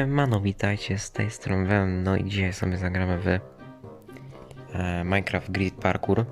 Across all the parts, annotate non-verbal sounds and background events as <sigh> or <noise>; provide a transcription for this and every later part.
Siemano, witajcie z tej strony Wem, no i dzisiaj sobie zagramy w e, Minecraft Grid Parkour.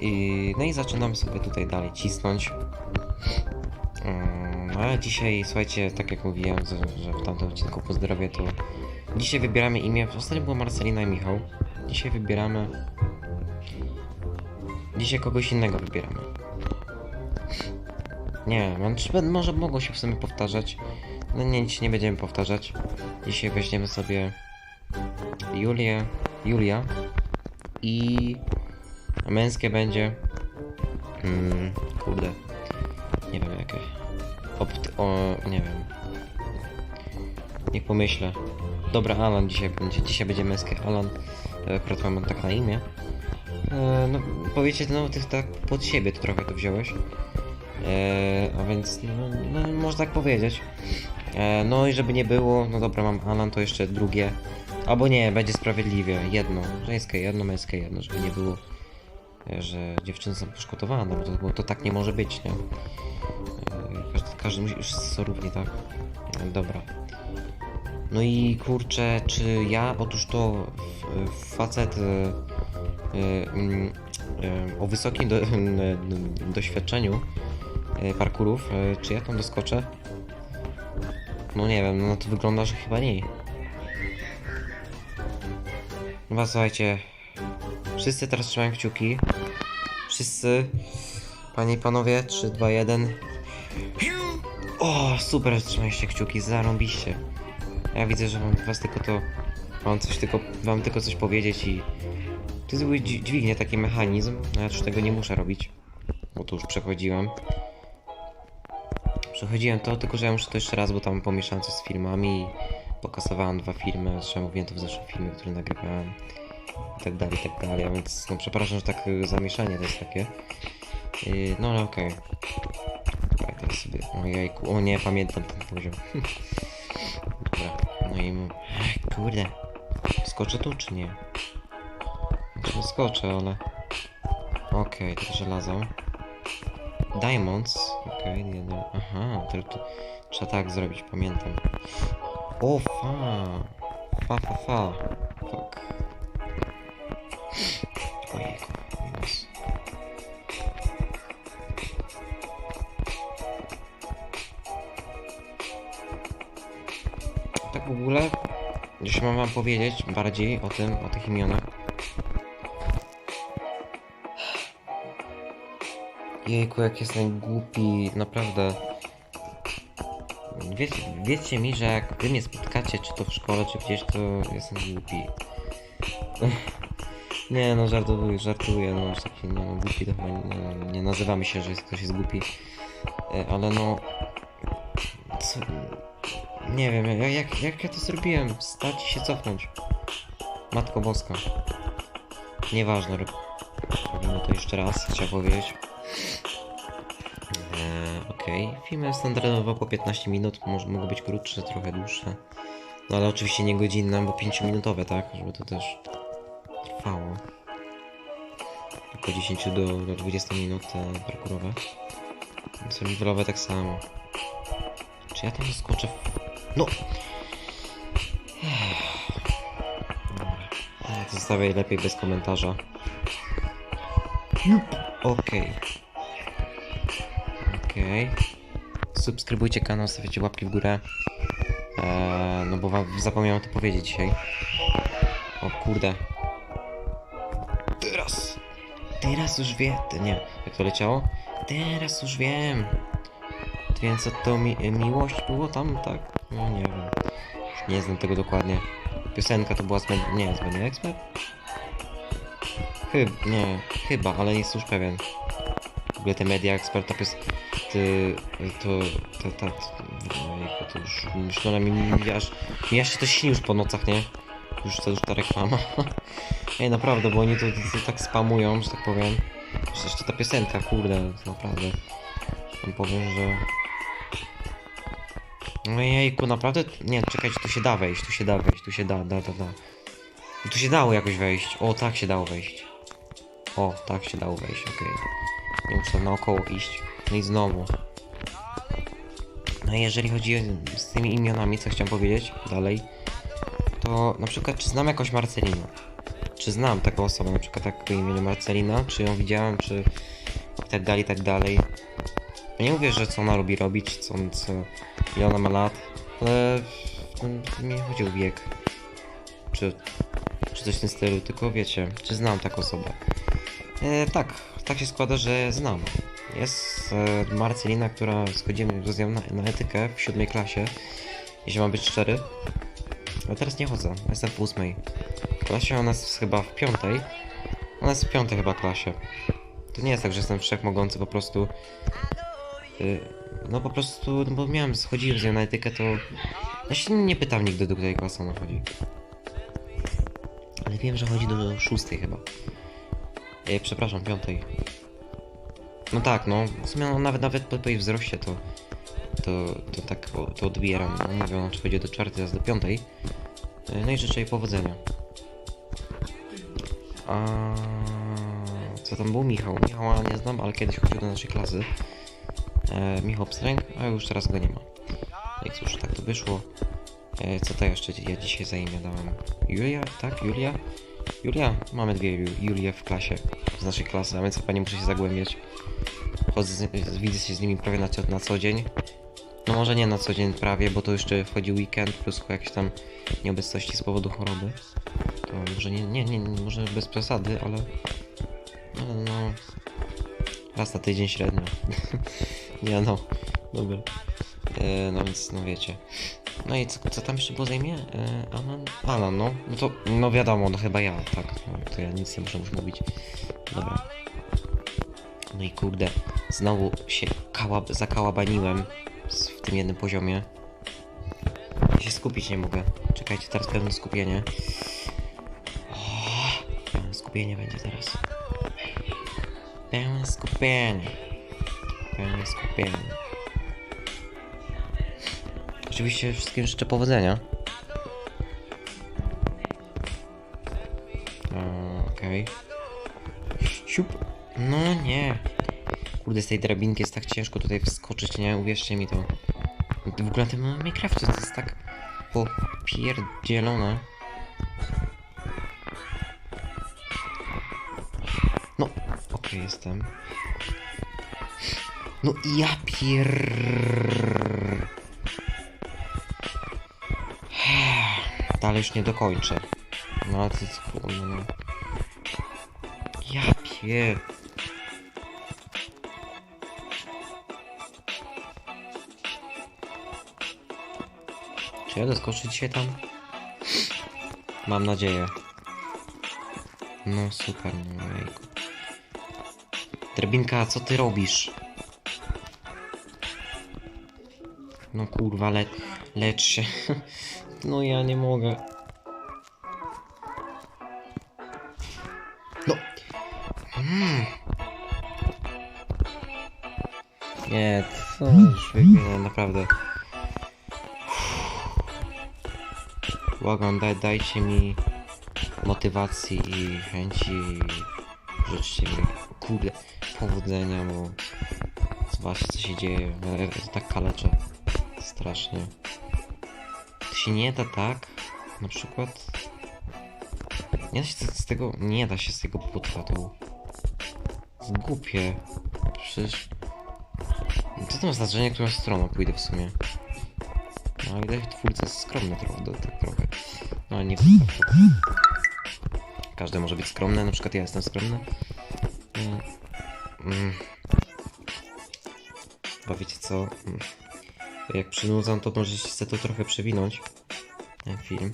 I, no i zaczynamy sobie tutaj dalej cisnąć. Mm, ale dzisiaj, słuchajcie, tak jak mówiłem, że, że w tamtym odcinku pozdrowię, to dzisiaj wybieramy imię, ostatnio było Marcelina i Michał. Dzisiaj wybieramy... Dzisiaj kogoś innego wybieramy. Nie, czy- może mogą się w sumie powtarzać. No nie, nic nie będziemy powtarzać. Dzisiaj weźmiemy sobie Julię, Julia i męskie będzie mm, kurde nie wiem jakie Opt o, nie wiem. Niech pomyślę. Dobra Alan dzisiaj będzie, dzisiaj będzie męskie. Alan Ja akurat mam tak na imię. E, no powiecie no ty tak pod siebie to trochę to wziąłeś. E, a więc no, no można tak powiedzieć. E, no i żeby nie było, no dobra, mam Alan, to jeszcze drugie. Albo nie, będzie sprawiedliwie. Jedno. Żeńskie jedno, męskie jedno, żeby nie było, e, że dziewczyny są poszkodowane, bo to, bo to tak nie może być, nie? E, każdy, każdy musi już są równi, tak? E, dobra. No i kurczę, czy ja, otóż to facet e, e, mm, e, o wysokim <laughs> do, doświadczeniu e, parkurów, e, czy ja tam doskoczę? No nie wiem, no to wygląda, że chyba nie. Chyba słuchajcie. Wszyscy teraz trzymają kciuki. Wszyscy. Panie i panowie, 3, 2, 1. O, super, trzymaliście kciuki, zarąbiście. Ja widzę, że mam was tylko to. Mam coś tylko. Wam tylko coś powiedzieć i. To jest dź- dźwignie taki mechanizm. No ja już tego nie muszę robić. Bo to już przechodziłem. Przechodziłem to, tylko że ja muszę to jeszcze raz, bo tam pomieszałem coś z filmami i pokasowałem dwa filmy, zresztą mówiłem to w zeszłym filmie, który nagrywałem i tak dalej, i tak dalej, a więc no przepraszam, że tak y, zamieszanie to jest takie. Yy, no ale okej. Okay. teraz sobie, ojejku, o nie, pamiętam ten poziom. <laughs> Dobra, no i mu, kurde, skoczę tu czy nie? Znaczy, skoczę, ale... Okej, to żelazo. Diamonds. Okej, okay, jedno. Aha, to trzeba tak zrobić, pamiętam. O, fa. Fa, fa, fa. Fuck. Tak w ogóle, jeśli mam wam powiedzieć bardziej o tym, o tych imionach. Jejku, jak jestem głupi, naprawdę. Wiecie, wiecie mi, że jak wy mnie spotkacie, czy to w szkole, czy gdzieś, to jestem głupi. <laughs> nie no, żartuję, żartuję, no aż taki, nie no, głupi to chyba nie, nie nazywamy się, że jest, ktoś jest głupi. E, Ale no... Co... Nie wiem, jak, jak, ja to zrobiłem? Stać i się cofnąć. Matko Boska. Nieważne, rob- robimy to jeszcze raz, chciałem powiedzieć. Eee, Okej, filmy standardowo po 15 minut, może mogą być krótsze, trochę dłuższe. No ale oczywiście nie godzinne, bo 5-minutowe, tak? Żeby to też trwało. Około 10 do, do 20 minut e, parkurowe. Survivalowe tak samo. Czy ja tam skoczę w... No! Dobra. Zostawiaj lepiej bez komentarza. Okej. Okej. Subskrybujcie kanał, stawiacie łapki w górę. Eee, no bo wam zapomniałem to powiedzieć dzisiaj. O kurde. Teraz. Teraz już wiem. Nie, jak to leciało? Teraz już wiem. Więc to mi miłość było tam, tak? No nie wiem. Nie znam tego dokładnie. Piosenka to była z Nie, z Media Expert? Chyba, nie, chyba, ale nie jestem już pewien. W ogóle te Media Expert to jest... Ty, to, to, to, to, to już, no, mi, aż, mi aż się to śni już po nocach, nie? Już to już ta reklama. <laughs> Ej, naprawdę, bo oni to, to, to tak spamują, że tak powiem. Jeszcze- Jeszcze ta piosenka, kurde, to naprawdę. Wam powiem, że... No jejku, naprawdę? Nie, czekajcie, tu się da wejść, tu się da wejść, tu się da, da, da, da. Tu się dało jakoś wejść. O, tak się dało wejść. O, tak się dało wejść, okej. Nie muszę naokoło iść. No i znowu. No i jeżeli chodzi o- z tymi imionami, co chciałem powiedzieć dalej, to na przykład czy znam jakąś Marcelinę? Czy znam taką osobę, na przykład tak o imieniu Marcelina, czy ją widziałem, czy tak dalej, tak dalej. Nie mówię, że co ona lubi robić, co, co ile ona ma lat, ale no, nie chodzi o wiek, czy, czy coś w tym stylu, tylko wiecie, czy znam taką osobę. E, tak, tak się składa, że znam. Jest e, Marcelina, która schodzimy z nią na, na etykę w siódmej klasie, jeśli mam być szczery. Ale teraz nie chodzę, jestem w ósmej klasie, ona jest chyba w piątej. Ona jest w piątej chyba klasie. To nie jest tak, że jestem wszechmogący, po prostu... y, no po prostu, no bo miałem, schodziłem z nią na etykę, to... Ja się nie pytam nigdy, do której klasy ona chodzi. Ale wiem, że chodzi do szóstej chyba. E, przepraszam, piątej. No tak, no. W sumie no, nawet, nawet po, jej wzroście to... To, to tak o, to odbieram. No, mówię, ona czy chodzi do czwartej, teraz do piątej. E, No i życzę jej powodzenia. A co tam był Michał? Michała nie znam, ale kiedyś chodził do naszej klasy. E, Michał Pstręg, a już teraz go nie ma. No i cóż, tak to wyszło. E, co to jeszcze ja dzisiaj za imię dałem? Julia? Tak? Julia? Julia? Mamy dwie Ju- Julie w klasie, z naszej klasy, a więc chyba nie muszę się zagłębiać. Chodzę widzę się z nimi prawie na, na co dzień. No może nie na co dzień prawie, bo to jeszcze wchodzi weekend plus jakieś tam nieobecności z powodu choroby. To może nie, nie, nie, może bez przesady, ale... Ale no... Raz na tydzień średnio. <laughs> nie no, dobra. E, no więc, no wiecie. No i co, co tam jeszcze było za imię? E, Alan? Alan, no. No to, no wiadomo, no chyba ja, tak. No, to ja nic nie muszę już mówić. Dobra. No i kurde, znowu się kałab, zakałabaniłem w tym jednym poziomie. Ja się skupić nie mogę. Czekajcie, teraz pełne skupienie. Pełne skupienie będzie teraz. Pełne skupienie. Pełne skupienie. Oczywiście wszystkim życzę powodzenia. Okej. Siup. No nie. Kurde, z tej drabinki jest tak ciężko tutaj wskoczyć, nie? Uwierzcie mi to. W ogóle na tym Minecrafcie to jest tak popierdzielone. No, okej, jestem. No i ja pier... Już nie dokończę. No ale to jest no. Ja pier... Czy ja doskoczę dzisiaj tam? Mam nadzieję. No super, no jejku. Drabinka, co ty robisz? No kurwa, le lecz się. <laughs> No ja nie mogę. No. Mm. Nie, już wygląda naprawdę. Błagam, daj, dajcie mi motywacji i chęci i życzcie mi, kurde, powodzenia, bo zobaczcie co się dzieje, ja tak kaleczę strasznie. Się nie da tak, na przykład, nie da się z tego, nie da się z tego płótwa, to głupie, przecież, co to ma znaczenie, którą stroną pójdę w sumie? No, widać, twórca jest skromny trochę, do, tak trochę. No, nie Każdy może być skromny, na przykład ja jestem skromny. Mm. Mm. Bo wiecie co? Mm. Jak przynudzam, to możecie sobie to trochę przewinąć. Film.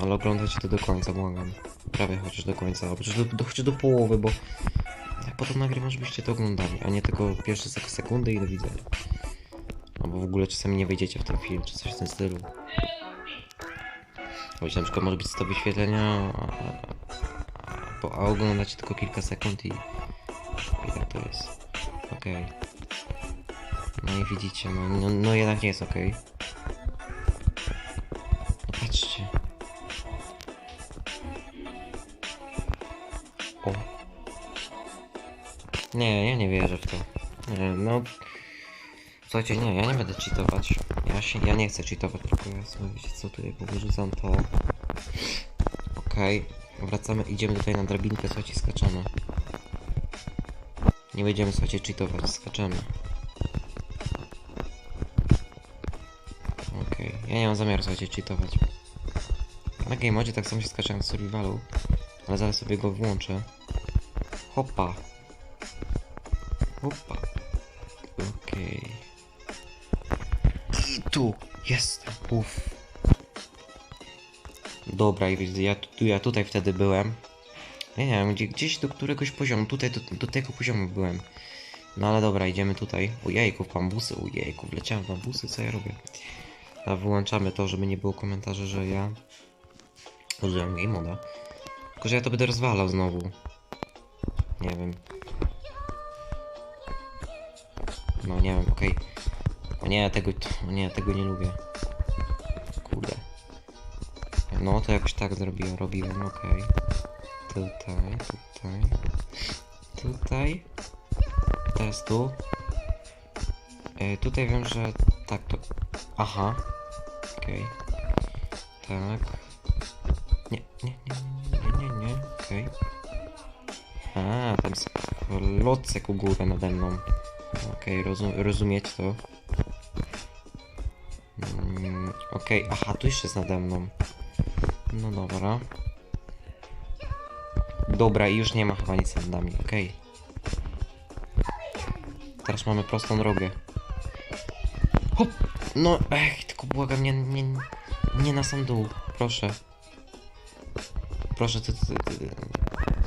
Ale oglądajcie to do końca, błagam. Prawie chociaż do końca, chociaż do, do, do połowy, bo jak potem nagrywam, żebyście to oglądali, a nie tylko pierwsze sek- sekundy i do widzenia. Albo w ogóle czasami nie wejdziecie w ten film, czy coś w tym stylu. Choć na przykład może być 100 wyświetlenia, a, a, a, bo- a oglądacie tylko kilka sekund i, i tak to jest. Okej. No i widzicie, no, no, no jednak nie jest okej. No Nie, ja nie wierzę w to. Nie, no... Słuchajcie, nie, ja nie będę cheatować. Ja się, ja nie chcę cheatować, tylko ja sobie, wiecie co, tutaj wyrzucam to. Okej, wracamy, idziemy tutaj na drabinkę, słuchajcie, skaczemy. Nie będziemy, słuchajcie, cheatować, skaczemy. Okej, ja nie mam zamiaru, słuchajcie, cheatować. Na game modzie tak samo się skacze jak w survivalu, ale zaraz sobie go włączę. Hopa. Hopa. Okej. I tu jestem. Uff. Dobra, i widzę, ja, tu, ja tutaj wtedy byłem. Ja nie wiem, gdzie, gdzieś do któregoś poziomu, tutaj do, do tego poziomu byłem. No ale dobra, idziemy tutaj. Ojejku, w bambusy, ojejku, wleciałem w bambusy, co ja robię? A wyłączamy to, żeby nie było komentarzy, że ja użyłem game moda. Tylko, że ja to będę rozwalał znowu. Nie wiem. No nie wiem, okej. O nie, tego, o nie, tego nie lubię. Kurde. No to jakoś tak zrobiłem, robiłem, okej. Tutaj, tutaj. Tutaj. Teraz tu. E, tutaj wiem, że tak to... Aha. Okej. Tak. Nie, nie, nie, nie, nie, nie, nie, okej. A, tam jest klocek u góry nade mną. Okej, rozum, rozumieć to. Mm, Okej, aha, tu jeszcze jest nade mną. No dobra. Dobra, i już nie ma chyba nic nad nami, okej. Teraz mamy prostą drogę. Hop! No, ech, tylko błagam, nie, nie, nie na sam dół, proszę. Proszę, ty, ty, ty,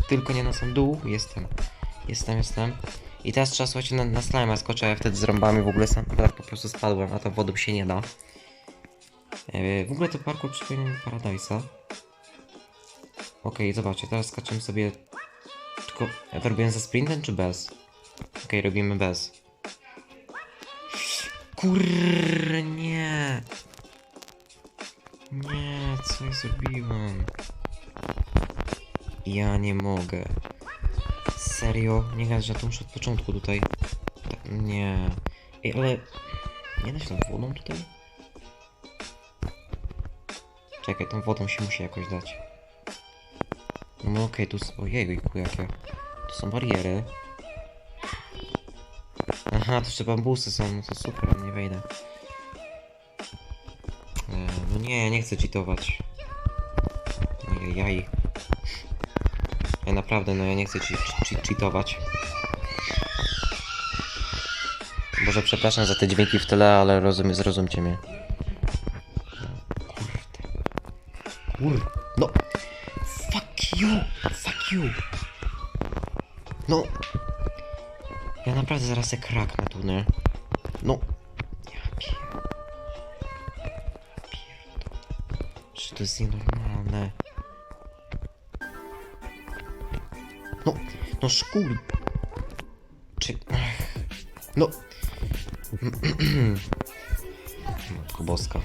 tylko nie na sam dół, jestem. Jestem, jestem. I teraz trzeba słuchajcie na, na slime skoczę, ja wtedy z rąbami w ogóle sam tak po prostu spadłem, a to wodą się nie da. E, w ogóle to parkour przypomina mi Paradise'a. Okej, zobaczcie, teraz skaczemy sobie... Tylko, ja to robiłem ze sprintem czy bez? Okej, robimy bez. Kurr, nie. Nie, co ja zrobiłem? Ja nie mogę. Serio? Nie gadaj, że to muszę od początku tutaj. Tak, nie. Ej, ale... Nie da się tam wodą tutaj? Czekaj, tą wodą się musi jakoś dać. No no okej, tu... s- Ojejku, jakie... Tu są bariery. Aha, to jeszcze bambusy są, no to super, nie wejdę. E, no nie, nie chcę cheatować. Jaj. Ja naprawdę, no ja nie chcę che cheatować. Boże, przepraszam za te dźwięki w tyle, ale rozumie, zrozumcie mnie. Kurde. Kurde. No. Fuck you. Fuck you. No. Ja naprawdę zaraz se kraknę tu, nie? No. Ja pier... Pierdolę. Czy to jest nienormalne? No, no szkół. Czy... No. <clears throat> Matko boska.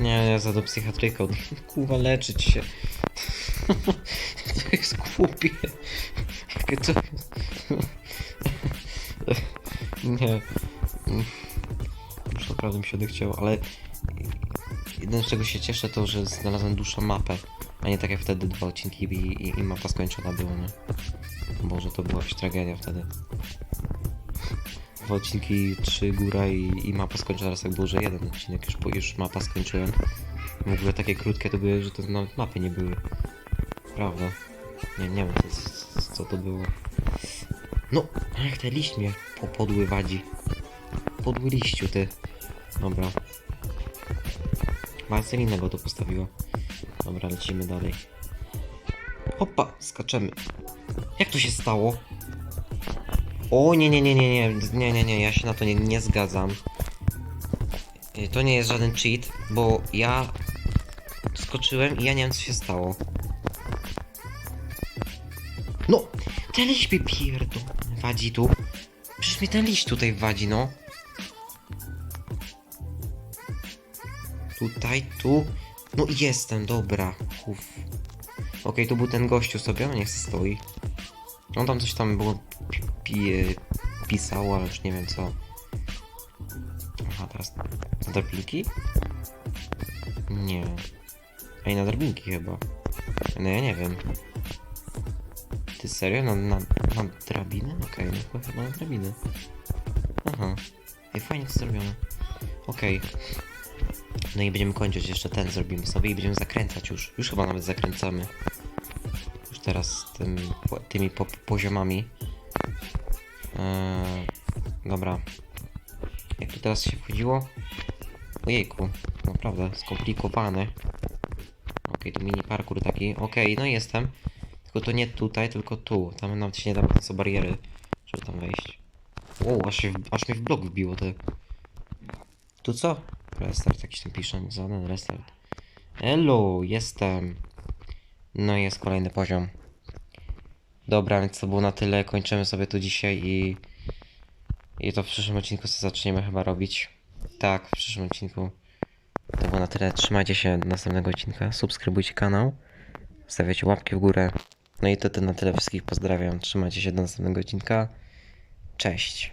Nie, ja za do psychiatryka. <laughs> Kurwa, leczyć się. <laughs> to jest głupie. Jakie to jest... <laughs> Nie. Już naprawdę mi się odechciało, ale... Jedyne z czego się cieszę to, że znalazłem dłuższą mapę. A nie tak jak wtedy dwa odcinki i, i, i mapa skończona była, nie? Boże, to była jakaś tragedia wtedy. Dwa odcinki, trzy góra i, i mapa skończona, teraz tak było, że jeden odcinek już, już mapa skończyłem. W ogóle takie krótkie to były, że to nawet mapy nie były. Prawda. Nie, nie wiem co, co, to było. No, jak ten liść mnie po podły wadzi. Podły liściu, ty. Dobra. Marcelina go to postawiła. Dobra, lecimy dalej. Opa, skaczemy. Jak to się stało? O, nie, nie, nie, nie, nie, nie, nie, nie, ja się na to nie, nie zgadzam. Y, To nie jest żaden cheat, bo ja skoczyłem i ja nie wiem co się stało. No, ten liść mnie pierdol... wadzi tu. Przecież mnie ten liść tutaj wadzi, no. Tutaj, tu. No jestem, dobra. Uff. Okej, tu był ten gościu sobie, no niech stoi. On tam coś tam było pi pi pisało, ale już nie wiem co. A s- na drabinki? Nie. Ej, na drabinki chyba. No ja nie wiem. Ty serio? Na, na, na drabinę? Okej, no chyba- na drabinę. Aha. Ej, fajnie to zrobione. Okej. No i będziemy kończyć, jeszcze ten zrobimy sobie i będziemy zakręcać już. Już chyba nawet zakręcamy. Już teraz tym, tymi po, poziomami. Eee, dobra. Jak tu teraz się wchodziło? Ojejku, naprawdę skomplikowane. Okej, tu mini parkour taki. Okej, no jestem. Tylko to nie tutaj, tylko tu. Tam nawet się nie da, bo są bariery, żeby tam wejść. O, aż, się, aż mnie w blok wbiło, ty. Tu co? Restart jakiś tam pisze, żaden restart. Hello, jestem. No i jest kolejny poziom. Dobra, więc to było na tyle. Kończymy sobie tu dzisiaj i... I to w przyszłym odcinku zaczniemy chyba robić. Tak, w przyszłym odcinku. To było na tyle. Trzymajcie się do następnego odcinka. Subskrybujcie kanał. Stawiacie łapki w górę. No i to, to na tyle wszystkich pozdrawiam. Trzymajcie się do następnego odcinka. Cześć.